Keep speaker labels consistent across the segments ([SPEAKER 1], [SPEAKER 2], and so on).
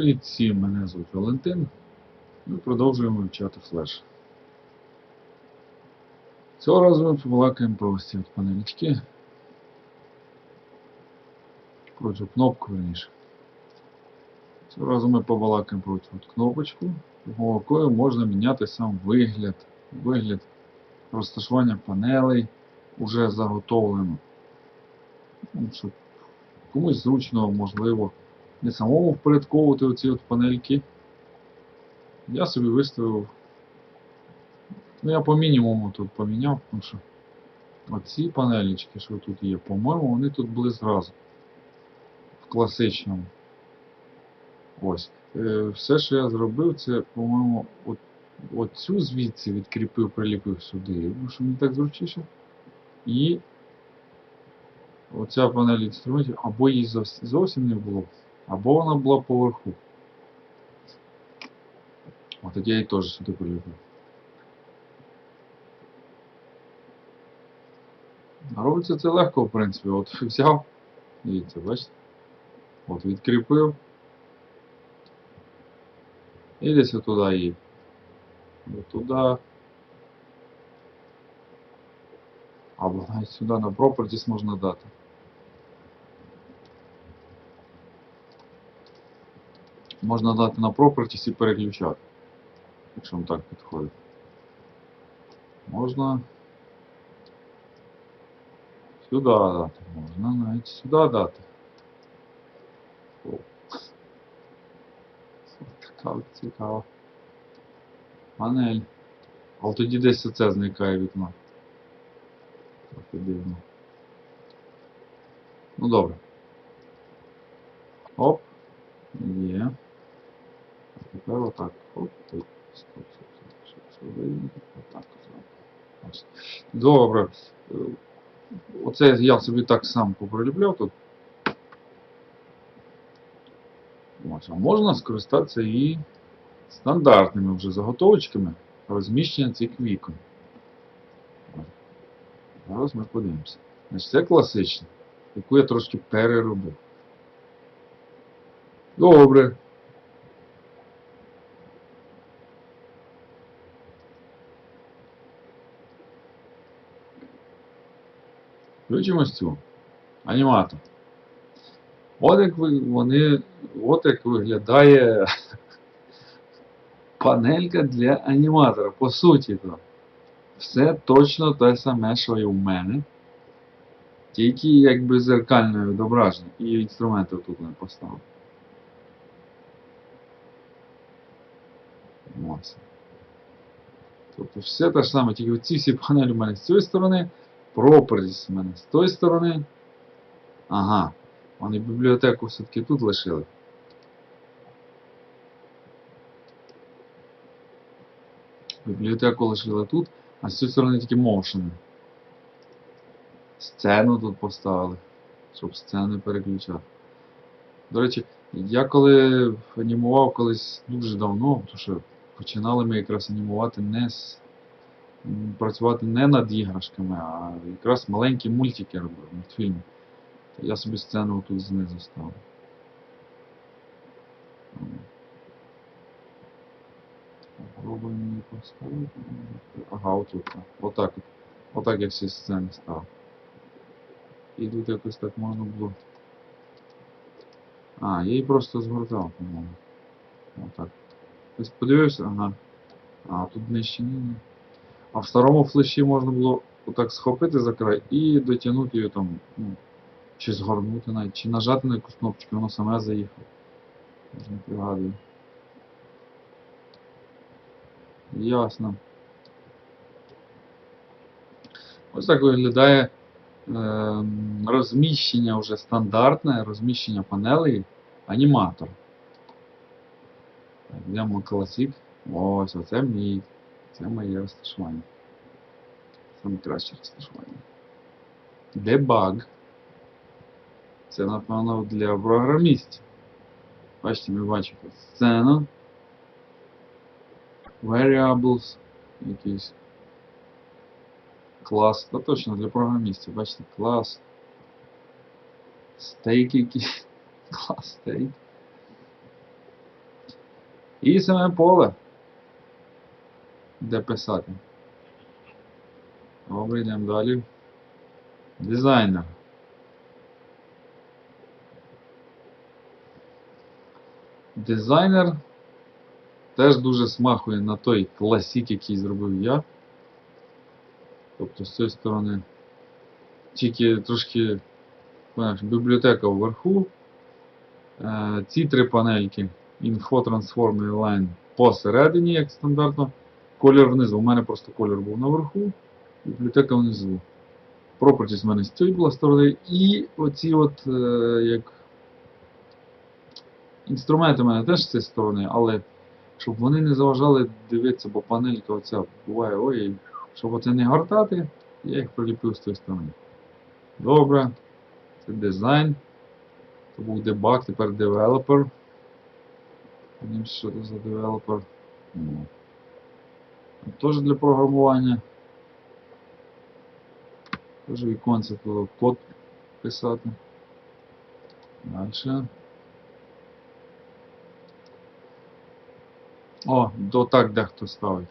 [SPEAKER 1] Привіт всім, мене звуть Валентин. Ми продовжуємо вивчати флеш. Цього разу ми побалакаємо про ось ці панелічки. Про цю кнопку верніше. Цього разу ми побалакаємо про цю кнопочку, якої можна міняти сам вигляд, вигляд розташування панелей уже заготовлено. Щоб комусь зручно, можливо, не самому впорядковувати оці от панельки. Я собі виставив. Ну, я по мінімуму тут поміняв, тому що оці панелічки, що тут є, по-моєму, вони тут були зразу. В класичному. Ось. Е, все, що я зробив, це, по-моєму, от, оцю звідси відкріпив, приліпив сюди, тому що мені так зручніше. І оця панель інструментів, або її зовсім не було, або вона була поверху. От тоді я її теж сюди приліпив. А Робиться це легко, в принципі. От взяв, дивіться, бачите? От відкріпив. І десь отуди її. Туди. Або навіть сюди на Properties можна дати. Можна дати на Properties і переключати. Якщо вам так підходить. Можна сюди дати. Можна навіть сюди дати. О. Така от. Панель. Але тоді десь оце зникає вікно. Трохи дивно. Ну добре. Оп. Є. Тепер отак. Отак. Ось. Добре. Е, Оце я собі так сам поприліпляв тут. Ось, а можна скористатися і стандартними вже заготовочками розміщення цих вікон. Зараз ми подивимося. Значить, це класична, яку я трошки переробив. Добре. Включимо цю. Аніматор. От як вони, от як виглядає панелька для аніматора. По суті, то все точно те саме, що і у мене. Тільки якби зеркальне відображення. І інструменти тут не поставив. Ось. Тобто все те ж саме, тільки ці всі панелі у мене з цієї сторони, Properties у мене з тої сторони. Ага. Вони бібліотеку все-таки тут лишили. Бібліотеку лишили тут, а з цієї сторони тільки motion. Сцену тут поставили, щоб сцени переключати. До речі, я коли анімував колись дуже давно, тому що починали ми якраз анімувати не з працювати не над іграшками, а якраз маленькі мультики робив, мультфільми. То я собі сцену тут знизу ставив. М. Попробуємо її поставити. Ага, отут. так. Отак от. Отак я всі сцени став. І тут якось так можна було. А, я її просто згортав, по-моєму. Отак. Ось подивився, ага. А, тут нижче ні. А в старому флеші можна було отак схопити за край і дотягнути її там, ну, чи згорнути навіть, чи нажати на якусь кнопочку, воно саме заїхало. Не пригадую. Ясно. Ось так виглядає ем, розміщення вже стандартне, розміщення панелей аніматор. Йдемо Classic. Ось, оце мій. Це моє розташування. Саме краще розташування. Debug. Це, напевно, для програмістів. Бачите, ми бачимо сцену. Variables. Якийсь. Клас. Та точно для програмістів. Бачите, клас. Стейк якийсь. Клас стейк. І саме поле. Де писати. Добре, йдемо далі. Дизайнер. Дизайнер теж дуже смахує на той класік, який зробив я. Тобто з цієї сторони тільки трошки знаєш, бібліотека вверху. Е, ці три панельки Info Transform Line посередині, як стандартно. Колір внизу. У мене просто колір був наверху, бібліотека внизу. Properties в мене з цієї була сторони. І оці от е, як інструменти в мене теж з цієї сторони, але щоб вони не заважали дивитися, бо панелька оця буває, ой, щоб оце не гортати, я їх приліпив з цієї сторони. Добре. Це дизайн. Це був дебаг, тепер девелопер. Що це за девелопер. Теж для програмування. Теж віконце код писати. Дальше. О, до так дехто ставить.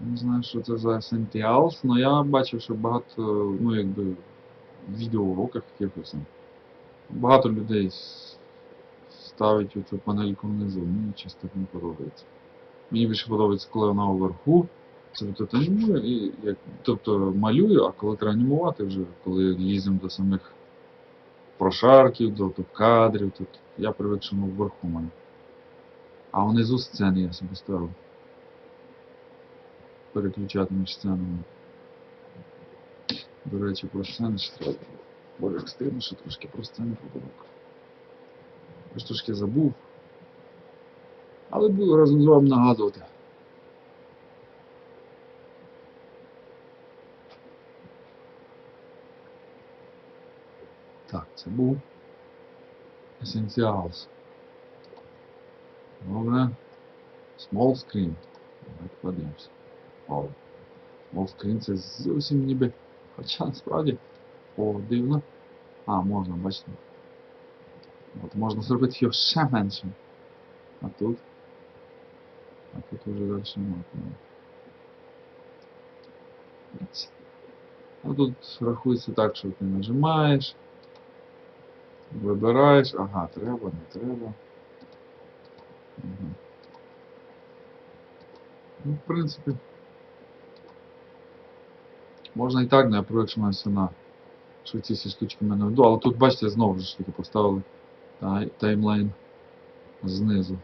[SPEAKER 1] Не знаю, що це за Essentials, але я бачив, що багато, ну якби відеоуроках якихось. Багато людей ставить оцю панельку внизу. Мені чисто не подобається. Мені більше подобається, коли вона вверху. Це тут анімую, як, тобто малюю, а коли треба анімувати вже, коли ліземо до самих прошарків, до, до кадрів, тут я привик, що вверху мене. А внизу сцени я собі ставив. Переключати між сценами. До речі, про сцени ще треба. Боже, стидно, що трошки про сцени подумав. Я ж трошки забув. Але буду разом з вами нагадувати. Так, це був Essentials. Добре. Small screen. Давайте подивимося. Small screen це зовсім ніби. Хоча насправді. О, дивно. А, можна, бачите. От можна зробити його ще меншим. А тут. А тут уже далі немає. А тут рахується так, що ти нажимаєш. Вибираєш. Ага, треба, не треба. Мгм. Ну, в принципі. Можна і так, але я привик, що в мене все на що ці всі штучки мене вду. Але тут, бачите, знову ж таки поставили тай- таймлайн знизу.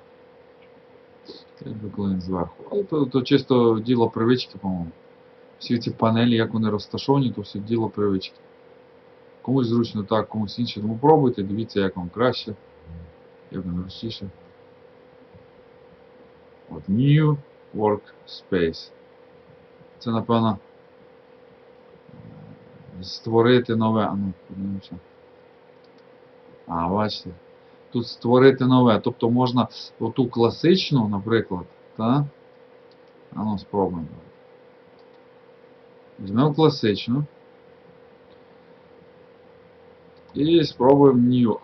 [SPEAKER 1] Таймлайн зверху. Але то, то чисто діло привички, по-моєму. Всі ці панелі, як вони розташовані, то все діло привички. Комусь зручно так, комусь інше. Тому пробуйте, дивіться, як вам краще, як вам простіше. От New Workspace. Це, напевно, створити нове. А ну, подивимося. А, бачите. Тут створити нове. Тобто можна оту класичну, наприклад, та? А ну, спробуємо. Візьмемо класичну. І спробуємо new.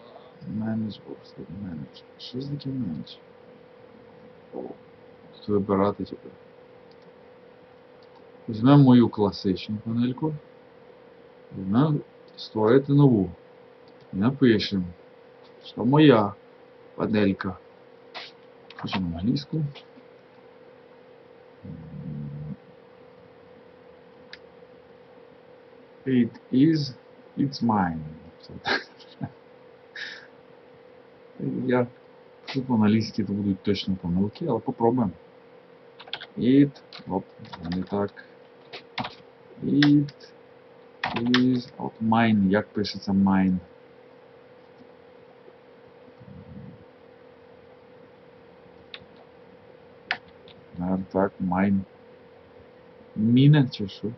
[SPEAKER 1] Manage workspace. Manage. Що за таке manage? Тут вибирати тепер. Візьмемо мою класичну панельку. Візьмемо створити нову. І напишемо, що моя панелька. Хочемо англійську. It is, it's mine. Я тут по англійськи то будуть точно помилки, але попробуємо. It, оп, не так. It is, от mine, як пишеться mine. Так, mine. Міна чи що?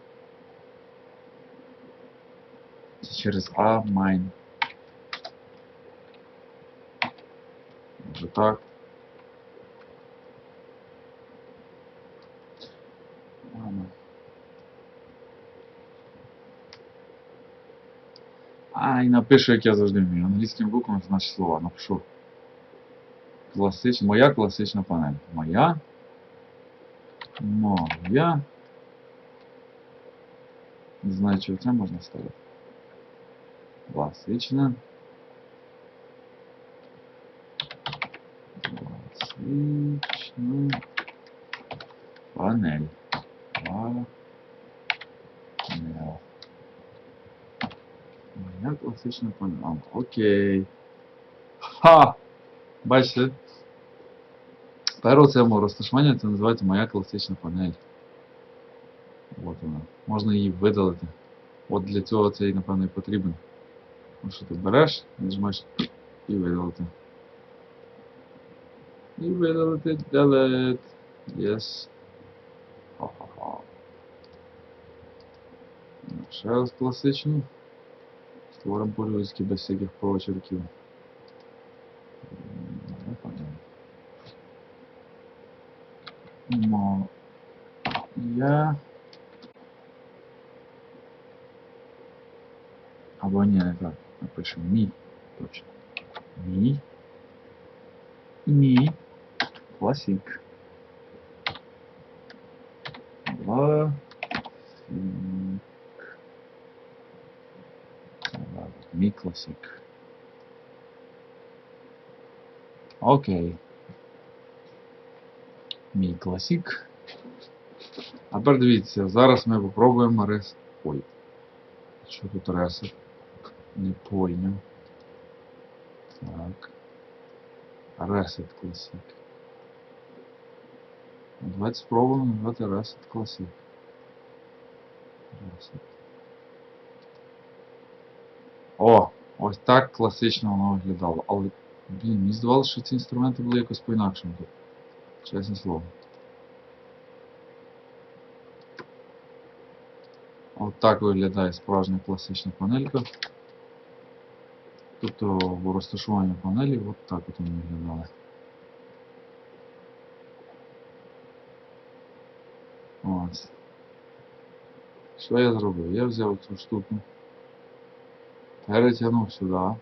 [SPEAKER 1] Це через А, mine. Може так. А, і напишу, як я завжди вмію. Англійським буквами наші слова напишу. класична, моя класична панель. Моя. Моя. Не знаю, чи це можна ставити. Класична. Класична панель. Панель. Моя класична панель. Окей. Ха! Бачите? Тепер у цьому розташуванні це називається моя класична панель. От вона. Можна її видалити. От для цього це і напевно і потрібен. Тому що ти береш, нажимаєш і видалити. І видалити delete. Yes. Ха-ха-ха. Ще раз класичну. Створимо по-людськи без всяких прочерків. Так. Напишемо мій. Точно. Мій. Мій. Класик. Класик. Мій класик. Окей. Мій класик. А тепер дивіться, зараз ми попробуємо рес. Ой. Що тут ресет? Не пойняв. Так. Reset. Ну, Давайте спробуємо назвати Reset Classic. Reset. О! Ось так класично воно виглядало. Але, блін, мені здавалося, що ці інструменти були якось по-інакшому тут. Чесне слово. От так виглядає справжня класична панелька. Тобто в розташуванні панелі от так от вони виглядали. Ось. Що я зробив? Я взяв цю штуку, перетягнув сюди.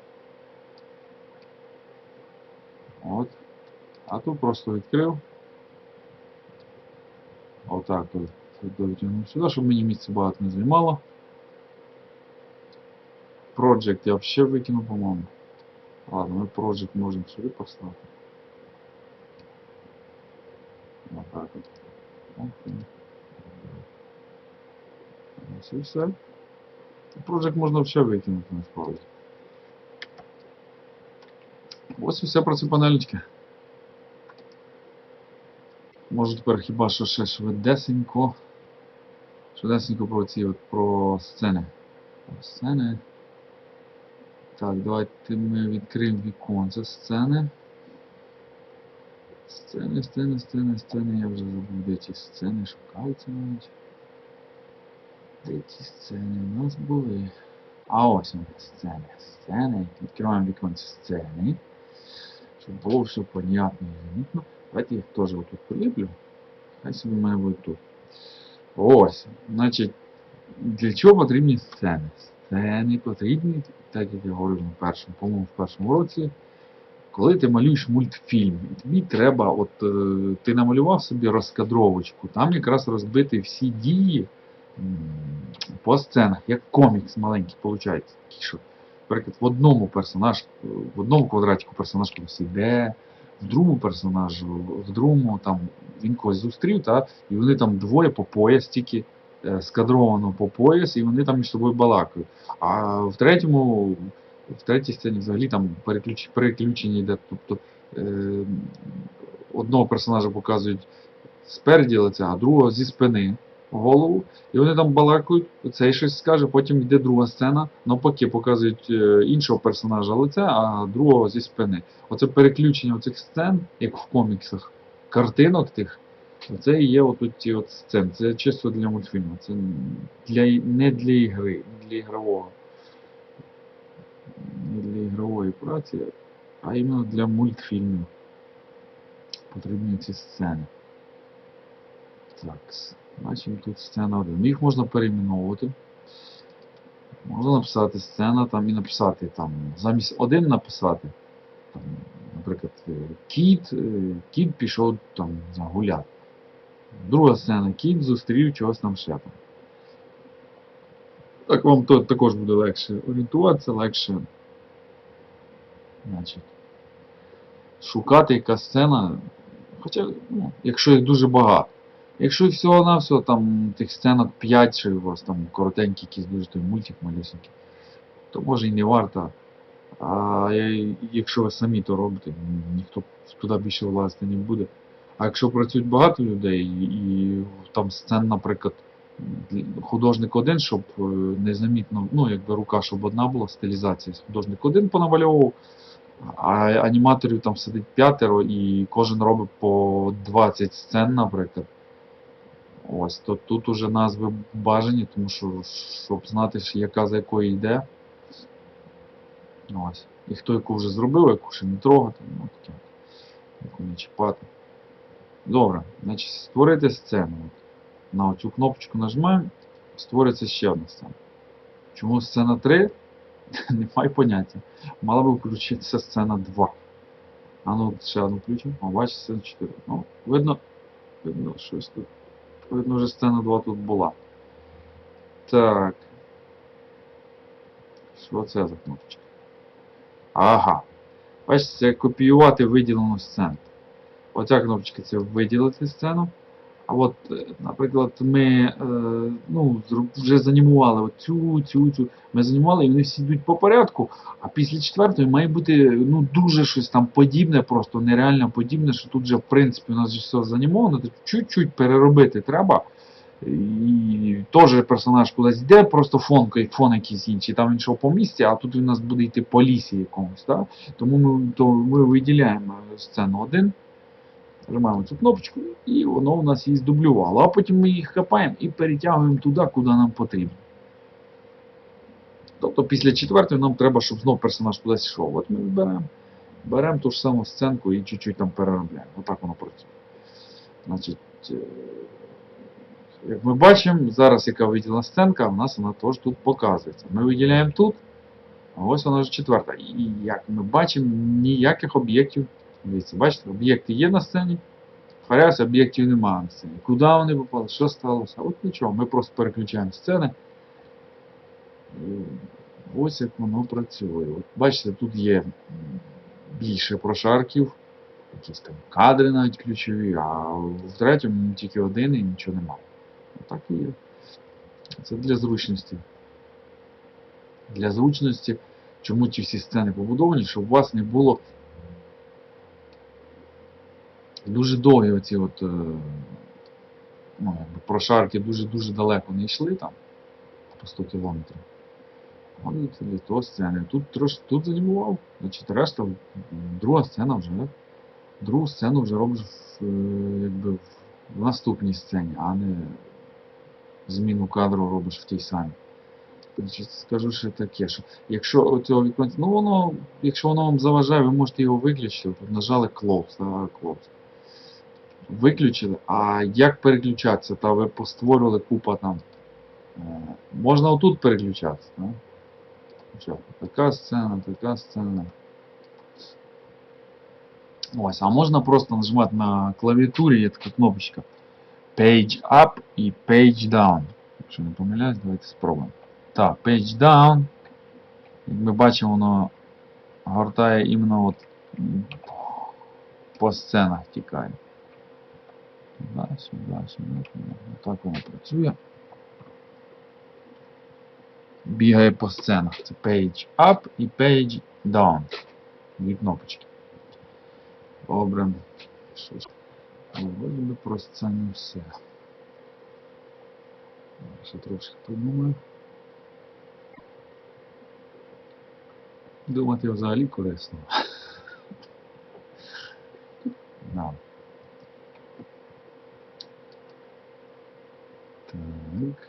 [SPEAKER 1] От. А тут просто відкрив. Отак от довтягнув сюди, щоб мені місця багато не займало. Project я взагалі викину, по-моєму. Ладно, ми Project можемо сюди поставити. Отак от. Окей. Ось. Project можна взагалі викинути насправді. Ось і все про ці панелечки. Може тепер хіба що ще швидесенько. Швидесенько про ці от про сцени. Про сцени. Так, давайте ми відкриємо віконце сцени. Сцени, сцени, сцени, сцени. Я вже забув, де ті сцени шукаються навіть. Де ті сцени у нас були? А ось вони, сцени. Сцени. Відкриваємо віконце сцени. Щоб було все понятно і замітно. Давайте їх теж отут поліплю. Хай собі має бути тут. Ось. Значить, для чого потрібні сцени? Сцени потрібні, так як я говорив на першому, по-моєму, в першому році. Коли ти малюєш мультфільм, тобі треба, от е, ти намалював собі розкадровочку, там якраз розбити всі дії по сценах, як комікс маленький, виходить. Наприклад, в одному персонаж, в одному квадратику персонаж кудись іде, в другому персонажу, в другому там він когось зустрів, та, і вони там двоє по пояс тільки скадровано по пояс, і вони там між собою балакають. А в третьому, в третій сцені взагалі там переключ, переключення йде. Тобто е, одного персонажа показують спереді лиця, а другого зі спини голову. І вони там балакають, цей щось скаже, потім йде друга сцена, навпаки, показують е, іншого персонажа лице, а другого зі спини. Оце переключення оцих сцен, як в коміксах, картинок тих, це і є отут ті от сцени. Це чисто для мультфільму. Це для, не для ігри, не для ігрового. Не для ігрової праці, а іменно для мультфільмів. Потрібні ці сцени. Так, бачимо тут сцена 1. Їх можна перейменовувати. Можна написати сцена там і написати там. Замість один написати. Там, наприклад, кіт, кіт пішов там загуляти. Друга сцена, кіт зустрів чогось там ще. Так вам то, також буде легше орієнтуватися, легше значить, шукати яка сцена. Хоча, ну, якщо їх дуже багато. Якщо всього-навсього там тих сценок 5, чи у вас там коротенький якийсь дуже той мультик малюсенький, то може і не варто. А якщо ви самі то робите, ніхто туди більше влазити не буде. А якщо працюють багато людей, і, там сцен, наприклад, художник один, щоб е, незамітно, ну якби рука, щоб одна була стилізація, художник один понамальовував, а аніматорів там сидить п'ятеро і кожен робить по 20 сцен, наприклад. Ось, то тут уже назви бажані, тому що щоб знати, яка за якою йде. Ось. І хто яку вже зробив, яку ще не трогати, ну таке. Яку не чіпати. Добре, значить створити сцену. На оцю кнопочку нажимаємо, створиться ще одна сцена. Чому сцена 3? Немає поняття. Мала би включитися сцена 2. А ну ще одну включимо. О, бачите, сцена 4. Ну, видно, видно, щось тут. Видно, вже сцена 2 тут була. Так. Що це за кнопочка? Ага. Бачите, це копіювати виділену сцену. Оця кнопочка це виділити сцену. А от, е, наприклад, ми е, ну, вже занімували оцю, цю, цю. Ми занімували, і вони всі йдуть по порядку. А після четвертої має бути ну, дуже щось там подібне, просто нереально подібне, що тут вже, в принципі, у нас вже все занімовано, чуть-чуть переробити треба. І теж персонаж кудись йде, просто фон, фон якийсь інший, там він по місці, а тут він у нас буде йти по лісі якомусь. Так? Тому ми, то ми виділяємо сцену 1, нажимаємо цю кнопочку, і воно у нас її здублювало. А потім ми їх хапаємо і перетягуємо туди, куди нам потрібно. Тобто після четвертої нам треба, щоб знов персонаж кудись йшов. От ми беремо, беремо ту ж саму сценку і чуть-чуть там переробляємо. Отак воно працює. Значить, е, як ми бачимо, зараз яка виділена сценка, у нас вона теж тут показується. Ми виділяємо тут, а ось вона вже четверта. І як ми бачимо, ніяких об'єктів. Дивіться, бачите, об'єкти є на сцені, харясь об'єктів немає на сцені. Куди вони попали, що сталося? От нічого, ми просто переключаємо сцени. Ось як воно працює. От бачите, тут є більше прошарків, якісь там кадри навіть ключові, а в третьому тільки один і нічого немає. Так і є. Це для зручності. Для зручності, чому ці всі сцени побудовані, щоб у вас не було дуже довгі оці от, е, ну, прошарки дуже-дуже далеко не йшли там, по 100 кілометрів. А того сцени. Тут трошки тут занімував, значить решта, друга сцена вже. Другу сцену вже робиш в, е, якби, в наступній сцені, а не зміну кадру робиш в тій самій. Значить, Скажу ще таке, що якщо оцього віконця, ну воно, якщо воно вам заважає, ви можете його виключити. Нажали close, да, close. Виключили. А як переключатися? Та ви постворювали купа там. е, Можна отут переключатися. Да? Що, Така сцена, така сцена. Ось, а можна просто нажимати на клавіатурі, є така кнопочка Page Up і Page Down. Якщо не помиляюсь, давайте спробуємо. Так, Page Down. Як ми бачимо, воно гортає іменно от по сценах тікає. Сюди, сюди, сюди. Так воно працює. Бігає по сценах. Це Page Up і Page Down. Дві кнопочки. Добре. Що ж? Ну, Вроді би про сцену все. Ще трошки подумаю. Думати взагалі корисно. Да. Так.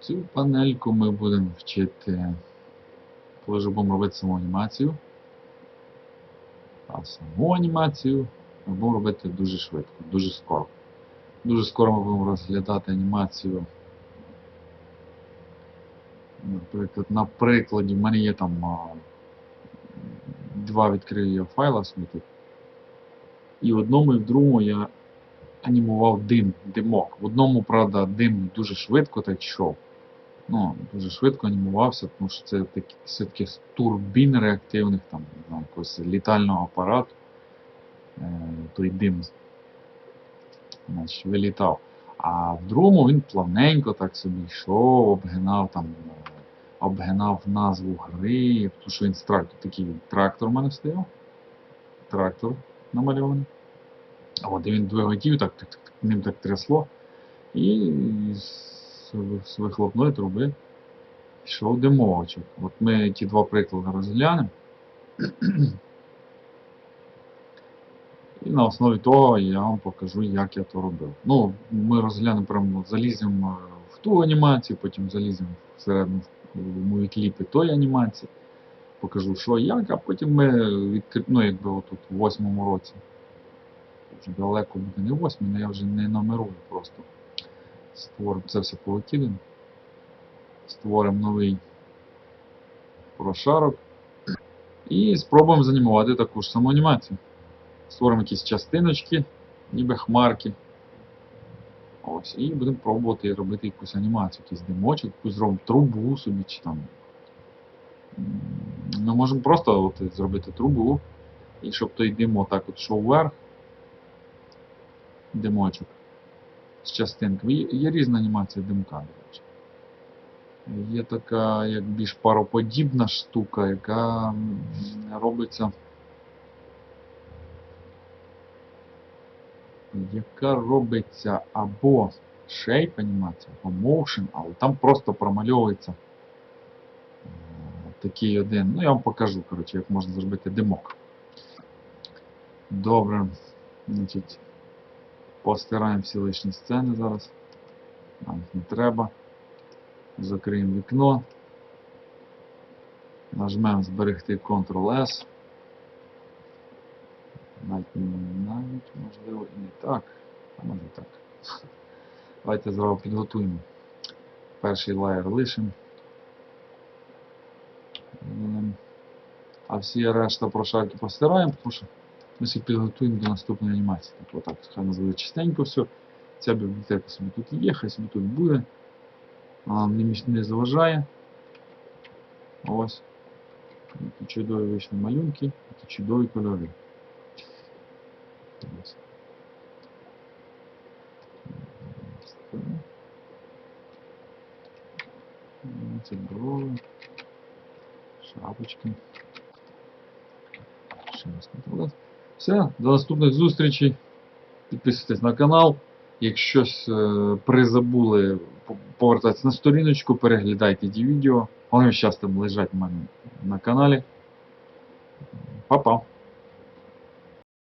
[SPEAKER 1] Цю панельку ми будемо вчити. Будемо робити саму анімацію. А саму анімацію ми будемо робити дуже швидко, дуже скоро. Дуже скоро ми будемо розглядати анімацію. Наприклад, на прикладі в мене є там а, два відкрив я файла собі. І в одному і в другому я анімував дим, димок. В одному, правда, дим дуже швидко так йшов. Ну, дуже швидко анімувався, тому що це такі все-таки турбін реактивних, там, не якогось літального апарату. Е, той дим значить, вилітав. А в другому він плавненько так собі йшов, обгинав там, обгинав назву гри, тому що він з трактор, такий трактор у мене стояв. Трактор намальований. От і він двиготів, так, так, так, ним так трясло. І з, вихлопної труби йшов димовочок. От ми ті два приклади розглянемо. І на основі того я вам покажу, як я то робив. Ну, ми розглянемо прямо, заліземо в ту анімацію, потім заліземо всередину в мої кліпи тої анімації. Покажу, що як, а потім ми відкрив, ну, якби отут в восьмому році. Вже далеко буде не восьмий, але я вже не номерую просто. Створимо це все повикидаємо. Створимо новий прошарок. І спробуємо занімувати таку ж саму анімацію. Створимо якісь частиночки, ніби хмарки. Ось, і будемо пробувати робити якусь анімацію, якийсь димочок, якусь зробимо трубу собі чи там. Ми можемо просто от, зробити трубу, і щоб той дим отак от йшов вверх. Димочок з частинками. Є, є різна анімація димка, до речі. Є така як більш пароподібна штука, яка робиться. яка робиться або shape анімація, або motion, але там просто промальовується е, такий один. Ну, я вам покажу, коротше, як можна зробити димок. Добре. Значить, постираємо всі лишні сцени зараз. Нам їх не треба. Закриємо вікно. Нажмемо зберегти Ctrl-S. Навіть, навіть можливо і не так. А може так. Давайте зразу підготуємо. Перший лаєр лишимо. Ем, А всі решта прошарки постираємо, тому що ми всі підготуємо до наступної анімації. Так, отак, хай нас буде чистенько все. Ця бібліотека собі тут є, хай собі тут буде. Вона не, не заважає. Ось. Які чудові вийшли малюнки, які чудові кольори. Ось. Це брови, шапочки. Ще раз контроль. Все, до наступних зустрічей. Підписуйтесь на канал. Якщо щось е, призабули, по- повертайтесь на сторіночку, переглядайте ті відео. Вони зараз там лежать у мене на каналі. Па-па!